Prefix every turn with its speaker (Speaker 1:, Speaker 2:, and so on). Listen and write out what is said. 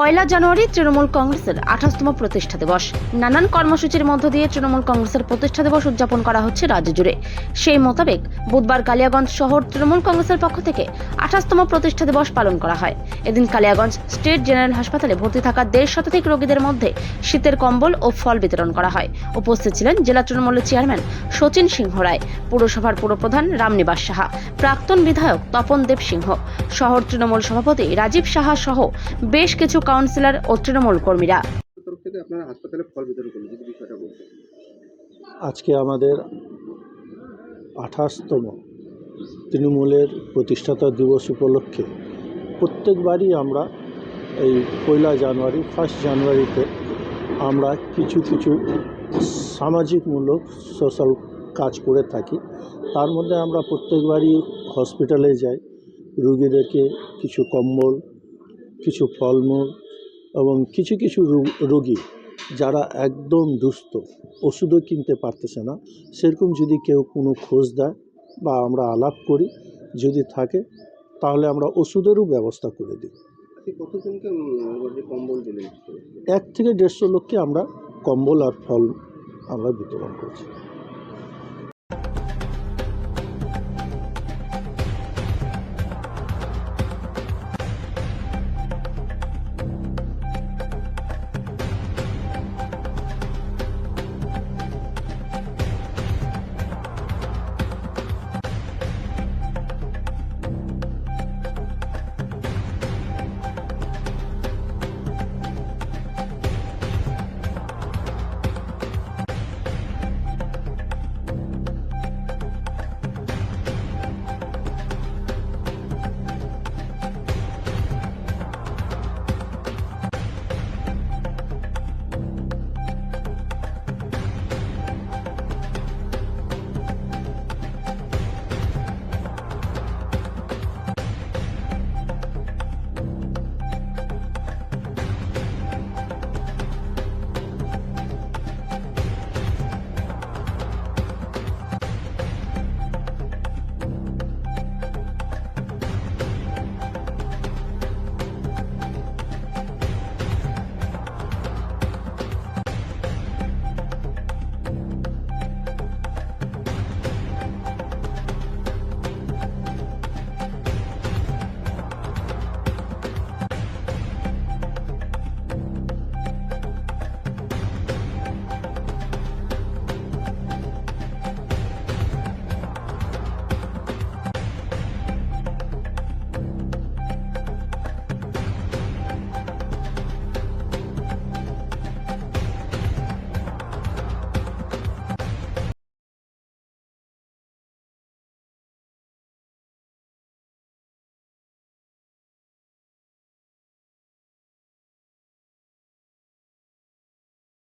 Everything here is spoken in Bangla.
Speaker 1: পয়লা জানুয়ারি তৃণমূল কংগ্রেসের আঠাশতম প্রতিষ্ঠা দিবস। নানান কর্মসূচির মধ্য দিয়ে তৃণমূল কংগ্রেসের প্রতিষ্ঠা দিবস উদযাপন করা হচ্ছে রাজ্য জুড়ে। সেই মোতাবেক বুধবার কালিয়াগঞ্জ শহর তৃণমূল কংগ্রেসের পক্ষ থেকে আঠাশতম প্রতিষ্ঠা দিবস পালন করা হয়। এদিন কালিয়াগঞ্জ স্টেট জেনারেল হাসপাতালে ভর্তি থাকা দেড় শতাধিক রোগীদের মধ্যে শীতের কম্বল ও ফল বিতরণ করা হয়। উপস্থিত ছিলেন জেলা তৃণমূলের চেয়ারম্যান সচিন সিংহ রায়, পুরসভার পুরপ্রধান রামনিবাস সাহা, প্রাক্তন বিধায়ক তপন দেব সিংহ, শহর তৃণমূল সভাপতি রাজীব সাহা সহ বেশ কিছু কাউন্সিলর ও তৃণমূল কর্মীরা।
Speaker 2: আজকে আমাদের আঠাশতম তৃণমূলের প্রতিষ্ঠাতা দিবস উপলক্ষে প্রত্যেকবারই আমরা এই পয়লা জানুয়ারি ফার্স্ট জানুয়ারিতে আমরা কিছু কিছু সামাজিকমূলক সোশ্যাল কাজ করে থাকি। তার মধ্যে আমরা প্রত্যেকবারই হসপিটালে যাই রুগীদেরকে কিছু কম্বল কিছু ফলমূল এবং কিছু কিছু রোগী যারা একদম দুস্থ ওষুধও কিনতে পারতেছে না। সেরকম যদি কেউ কোনো খোঁজ দেয় বা আমরা আলাপ করি যদি থাকে তাহলে আমরা ওষুধেরও ব্যবস্থা করে দিই। এক থেকে দেড়শো লোককে আমরা কম্বল আর ফল আমরা বিতরণ করছি।